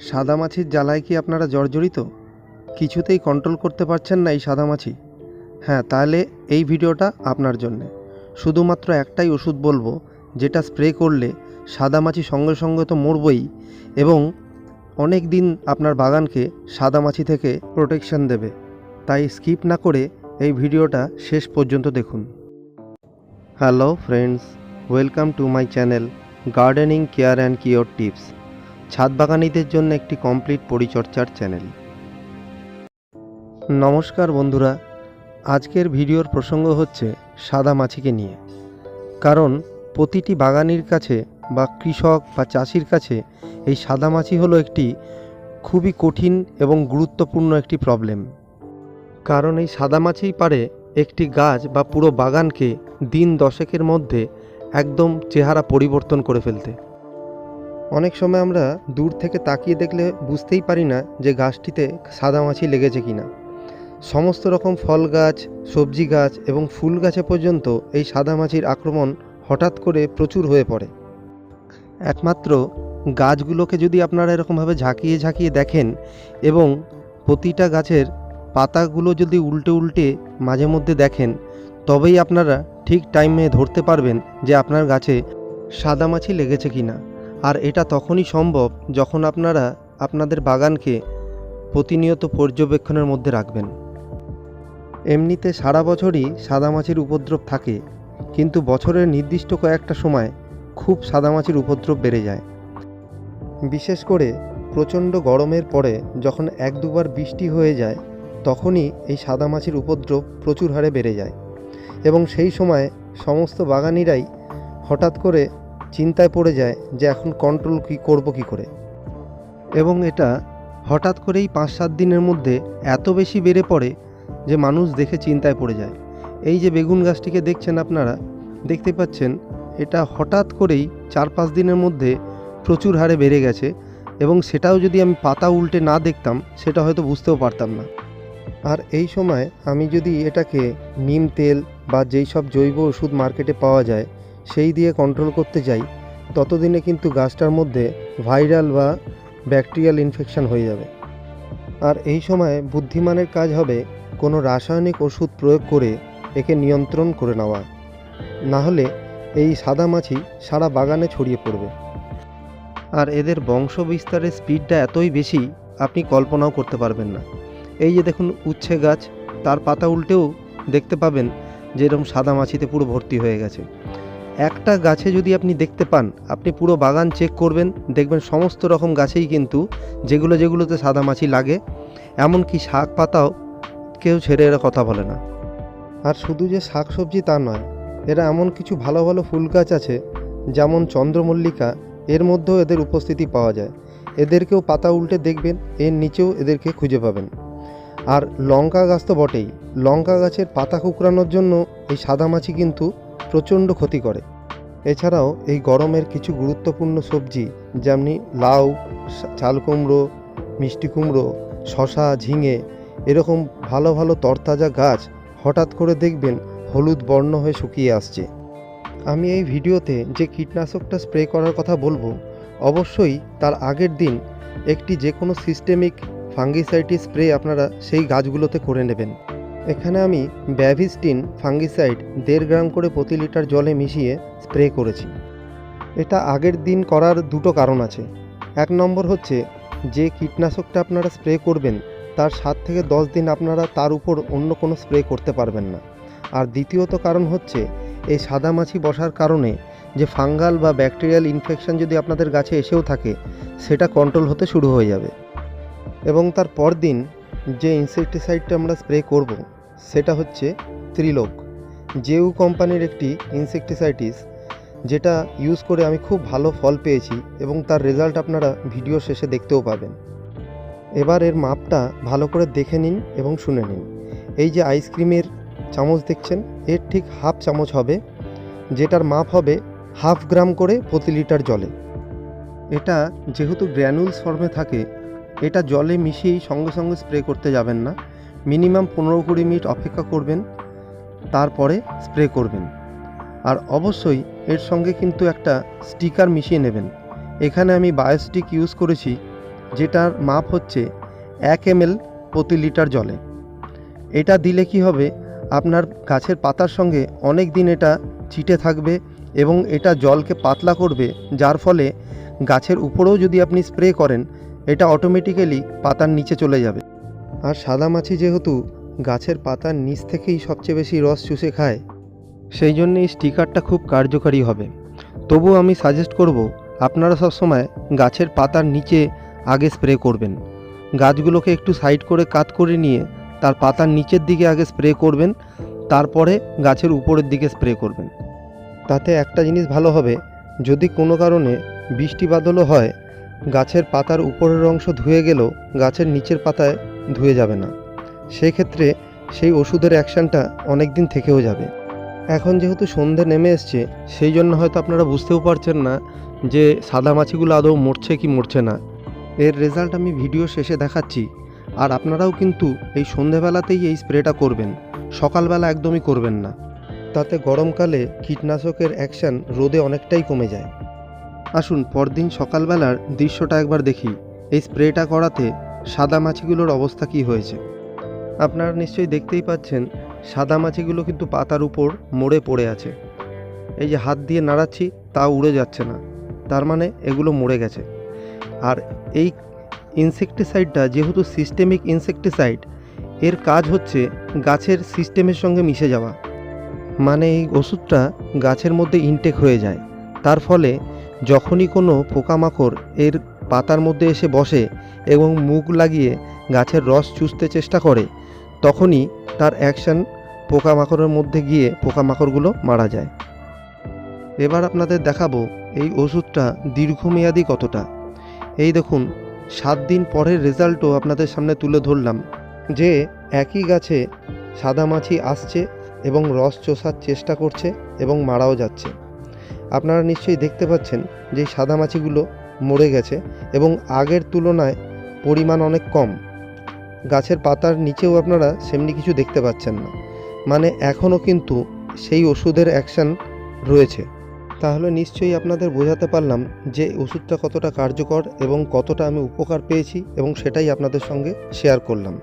সাদামাছির জ্বালায় কি আপনারা জর্জরিত? কিছুতেই কন্ট্রোল করতে পারছেন না এই সাদামাছি। হ্যাঁ তাহলে এই ভিডিওটা আপনার জন্যে। শুধুমাত্র একটাই ওষুধ বলব, যেটা স্প্রে করলে সাদামাছি সঙ্গে সঙ্গে তো মরবই এবং অনেক দিন আপনার বাগানকে সাদামাছি থেকে প্রোটেকশন দেবে। তাই স্কিপ না করে এই ভিডিওটা শেষ পর্যন্ত দেখুন। Hello friends welcome to my channel gardening care and cure tips ছাদ বাগানিদের জন্য একটি কমপ্লিট পরিচর্যার চ্যানেল। নমস্কার বন্ধুরা, আজকের ভিডিওর প্রসঙ্গ হচ্ছে সাদা মাছিকে নিয়ে। কারণ প্রতিটি বাগানির কাছে বা কৃষক বা চাষির কাছে এই সাদা মাছি হলো একটি খুবই কঠিন এবং গুরুত্বপূর্ণ একটি প্রবলেম কারণ এই সাদা মাছিই পারে একটি গাছ বা পুরো বাগানকে দিন দশেকের মধ্যে একদম চেহারা পরিবর্তন করে ফেলতে। অনেক সময় আমরা দূর থেকে তাকিয়ে দেখলে বুঝতেই পারি না যে গাছটিতে সাদামাছি লেগেছে কিনা। সমস্ত রকম ফল গাছ, সবজি গাছ এবং ফুল গাছে পর্যন্ত এই সাদামাছির আক্রমণ হঠাৎ করে প্রচুর হয়ে পড়ে। একমাত্র গাছগুলোকে যদি আপনারা এরকমভাবে ঝাঁকিয়ে ঝাঁকিয়ে দেখেন এবং প্রতিটা গাছের পাতাগুলো যদি উল্টে উল্টে মাঝে মধ্যে দেখেন, তবেই আপনারা ঠিক টাইমে ধরতে পারবেন যে আপনার গাছে সাদামাছি লেগেছে কিনা। আর এটা তখনই সম্ভব যখন আপনারা আপনাদের বাগানকে প্রতিনিয়ত পর্যবেক্ষণের মধ্যে রাখবেন। এমনিতে সারা বছরই সাদামাছির উপদ্রব থাকে, কিন্তু বছরের নির্দিষ্ট কয়েকটা সময় খুব সাদামাছির উপদ্রব বেড়ে যায়। বিশেষ করে প্রচণ্ড গরমের পরে যখন এক দুবার বৃষ্টি হয়ে যায়, তখনই এই সাদামাছির উপদ্রব প্রচুর হারে বেড়ে যায়। এবং সেই সময় সমস্ত বাগানিরাই হঠাৎ করে চিন্তায় পড়ে যায় যে এখন কন্ট্রোল কী করব কী করে। এবং এটা হঠাৎ করেই পাঁচ সাত দিনের মধ্যে এত বেশি বেড়ে পড়ে যে মানুষ দেখে চিন্তায় পড়ে যায়। এই যে বেগুন গাছটিকে দেখছেন আপনারা, দেখতে পাচ্ছেন এটা হঠাৎ করেই চার পাঁচ দিনের মধ্যে প্রচুর হারে বেড়ে গেছে এবং সেটাও যদি আমি পাতা উল্টে না দেখতাম, সেটা হয়তো বুঝতেও পারতাম না। আর এই সময় আমি যদি এটাকে নিম তেল বা যেই সব জৈব ওষুধ মার্কেটে পাওয়া যায় সেই দিয়ে কন্ট্রোল করতে যাই, ততদিনে কিন্তু গাছটার মধ্যে ভাইরাল বা ব্যাকটেরিয়াল ইনফেকশান হয়ে যাবে। আর এই সময় বুদ্ধিমানের কাজ হবে কোনো রাসায়নিক ওষুধ প্রয়োগ করে একে নিয়ন্ত্রণ করে নেওয়া। না হলে এই সাদা মাছি সারা বাগানে ছড়িয়ে পড়বে। আর এদের বংশ বিস্তারের স্পিডটা এতই বেশি, আপনি কল্পনাও করতে পারবেন না। এই যে দেখুন উচ্ছে গাছ, তার পাতা উল্টেও দেখতে পাবেন যে এরকম সাদা মাছিতে পুরো ভর্তি হয়ে গেছে। একটা গাছে যদি আপনি দেখতে পান, আপনি পুরো বাগান চেক করবেন, দেখবেন সমস্ত রকম গাছেই কিন্তু যেগুলো যেগুলোতে সাদা মাছি লাগে, এমনকি শাক পাতাও কেউ ছেড়ে এরা কথা বলে না। আর শুধু যে শাক সবজি তা নয়, এরা এমন কিছু ভালো ভালো ফুল গাছ আছে, যেমন চন্দ্রমল্লিকা, এর মধ্যেও এদের উপস্থিতি পাওয়া যায়। এদেরকেও পাতা উল্টে দেখবেন, এর নিচেও এদেরকে খুঁজে পাবেন। আর লঙ্কা গাছ তো বটেই, লঙ্কা গাছের পাতা কুকরানোর জন্য এই সাদামাছি কিন্তু প্রচণ্ড ক্ষতি করে। এছাড়াও এই গরমের কিছু গুরুত্বপূর্ণ সবজি যেমনি লাউ চাল কুমড়ো, মিষ্টি কুমড়ো শশা ঝিঙে এরকম ভালো ভালো তরতাজা গাছ হঠাৎ করে দেখবেন হলুদ বর্ণ হয়ে শুকিয়ে আসছে। আমি এই ভিডিওতে যে কীটনাশকটা স্প্রে করার কথা বলব, অবশ্যই তার আগের দিন একটি যে কোনো সিস্টেমিক ফাঙ্গিসাইডি স্প্রে আপনারা সেই গাছগুলোতে করে নেবেন। এখানে আমি ব্যাভিস্টিন ফাঙ্গিসাইড দেড় গ্রাম করে প্রতি লিটার জলে মিশিয়ে স্প্রে করেছি। এটা আগের দিন করার দুটো কারণ আছে। এক নম্বর হচ্ছে, যে কীটনাশকটা আপনারা স্প্রে করবেন, তার সাত থেকে দশ দিন আপনারা তার উপর অন্য কোনো স্প্রে করতে পারবেন না। আর দ্বিতীয়ত কারণ হচ্ছে, এই সাদামাছি বসার কারণে যে ফাঙ্গাল বা ব্যাকটেরিয়াল ইনফেকশন যদি আপনাদের গাছে এসেও থাকে, সেটা কন্ট্রোল হতে শুরু হয়ে যাবে। এবং তার পরদিন যে ইনসেকটিসাইডটা আমরা স্প্রে করব সেটা হচ্ছে ত্রিলোক। জেউ কোম্পানির একটি ইনসেকটিসাইটিস যেটা ইউজ করে আমি খুব ভালো ফল পেয়েছি এবং তার রেজাল্ট আপনারা ভিডিও শেষে দেখতেও পাবেন। এবার এর মাপটা ভালো করে দেখে নিন এবং শুনে নিন। এই যে আইসক্রিমের চামচ দেখছেন, এর ঠিক হাফ চামচ হবে, যেটার মাপ হবে হাফ গ্রাম করে প্রতি লিটার জলে। এটা যেহেতু গ্র্যানুলস ফর্মে থাকে, এটা জলে মিশিয়েই সঙ্গে সঙ্গে স্প্রে করতে যাবেন না। মিনিমাম পনেরো কুড়ি মিনিট অপেক্ষা করবেন, তারপরে স্প্রে করবেন। আর অবশ্যই এর সঙ্গে কিন্তু একটা স্টিকার মিশিয়ে নেবেন। এখানে আমি বায়োস্টিক ইউজ করেছি, যেটার মাপ হচ্ছে এক এমএল প্রতি লিটার জলে। এটা দিলে কি হবে, আপনার গাছের পাতার সঙ্গে অনেক দিন এটা চিটে থাকবে এবং এটা জলকে পাতলা করবে, যার ফলে গাছের উপরেও যদি আপনি স্প্রে করেন, এটা অটোমেটিক্যালি পাতার নিচে চলে যাবে। আর সাদা মাছি যেহেতু গাছের পাতার নিচ থেকেই সবচেয়ে বেশি রস চুষে খায়, সেই জন্য এই স্টিকারটা খুব কার্যকারী হবে। তবুও আমি সাজেস্ট করব, আপনারা সবসময় গাছের পাতার নিচে আগে স্প্রে করবেন। গাছগুলোকে একটু সাইড করে কাত করে নিয়ে তার পাতার নিচের দিকে আগে স্প্রে করবেন, তারপরে গাছের উপরের দিকে স্প্রে করবেন। তাতে একটা জিনিস ভালো হবে, যদি কোনো কারণে বৃষ্টি বাদলও হয়, গাছের পাতার উপরের অংশ ধুয়ে গেলেও গাছের নিচের পাতায় ধুয়ে যাবে না। সেক্ষেত্রে সেই ওষুধের অ্যাকশানটা অনেক দিন থেকেও যাবে। এখন যেহেতু সন্ধে নেমে এসছে, সেই জন্য হয়তো আপনারা বুঝতেও পারছেন না যে সাদা মাছিগুলো আদৌ মরছে কি মরছে না। এর রেজাল্ট আমি ভিডিও শেষে দেখাচ্ছি। আর আপনারাও কিন্তু এই সন্ধেবেলাতেই এই স্প্রেটা করবেন। সকালবেলা একদমই করবেন না। তাতে গরমকালে কীটনাশকের অ্যাকশান রোদে অনেকটাই কমে যায়। আসুন পরদিন সকালবেলার দৃশ্যটা একবার দেখি। এই স্প্রেটা করাতে সাদা মাছিগুলোর অবস্থা কি হয়েছে? আপনারা নিশ্চয়ই দেখতেই পাচ্ছেন, সাদা মাছিগুলো কিন্তু পাতার উপর মরে পড়ে আছে। এই যে হাত দিয়ে নাড়াচ্ছি, তা উড়ে যাচ্ছে না। তার মানে এগুলো মরে গেছে। আর এই ইনসেকটিসাইডটা যেহেতু সিস্টেমিক ইনসেকটিসাইড, এর কাজ হচ্ছে গাছের সিস্টেমের সঙ্গে মিশে যাওয়া। মানে এই ওষুধটা গাছের মধ্যে ইনটেক হয়ে যায়। তার ফলে যখনই কোনো পোকামাকড় এর পাতার মধ্যে এসে বসে এবং মুখ লাগিয়ে গাছের রস চুষতে চেষ্টা করে, তখনই তার অ্যাকশান পোকামাকড়ের মধ্যে গিয়ে পোকামাকড়গুলো মারা যায়। এবার আপনাদের দেখাবো এই ওষুধটা দীর্ঘমেয়াদী কতটা। এই দেখুন, সাত দিন পরের রেজাল্টও আপনাদের সামনে তুলে ধরলাম, যে একই গাছে সাদা মাছি আসছে এবং রস চষার চেষ্টা করছে এবং মারাও যাচ্ছে। আপনারা নিশ্চয়ই দেখতে পাচ্ছেন যে সাদা মাছিগুলো মরে গেছে এবং আগের তুলনায় পরিমাণ অনেক কম। গাছের পাতার নিচেও আপনারা সেমনি কিছু দেখতে পাচ্ছেন না। মানে এখনও কিন্তু সেই ওষুধের অ্যাকশান রয়েছে। তাহলে নিশ্চয়ই আপনাদের বোঝাতে পারলাম যে ওষুধটা কতটা কার্যকর এবং কতটা আমি উপকার পেয়েছি এবং সেটাই আপনাদের সঙ্গে শেয়ার করলাম।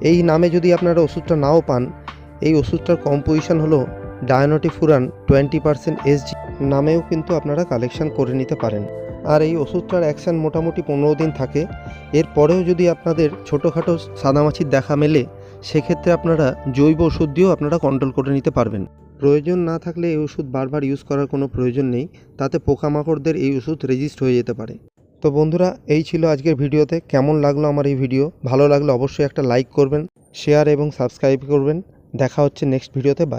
এই নামে যদি আপনারা ওষুধটা নাও পান, এই ওষুধটার কম্পোজিশন হলো ডায়নোটিফুরান টোয়েন্টি পার্সেন্ট এসজি নামেও কিন্তু আপনারা কালেকশন করে নিতে পারেন। আর এই ওষুধটার অ্যাকশান মোটামুটি পনেরো দিন থাকে। এরপরেও যদি আপনাদের ছোটোখাটো সাদামাছির দেখা মেলে, সেক্ষেত্রে আপনারা জৈব ওষুধ দিয়েও আপনারা কন্ট্রোল করে নিতে পারবেন। প্রয়োজন না থাকলে এই ওষুধ বারবার ইউজ করার কোনো প্রয়োজন নেই, তাতে পোকামাকড়দের এই ওষুধ রেজিস্ট হয়ে যেতে পারে। তো বন্ধুরা, এই ছিল আজকের ভিডিওতে। কেমন লাগল আমার এই ভিডিও? ভালো লাগলে অবশ্যই একটা লাইক করবেন শেয়ার এবং সাবস্ক্রাইব করবেন। দেখা হচ্ছে নেক্সট ভিডিওতে বাই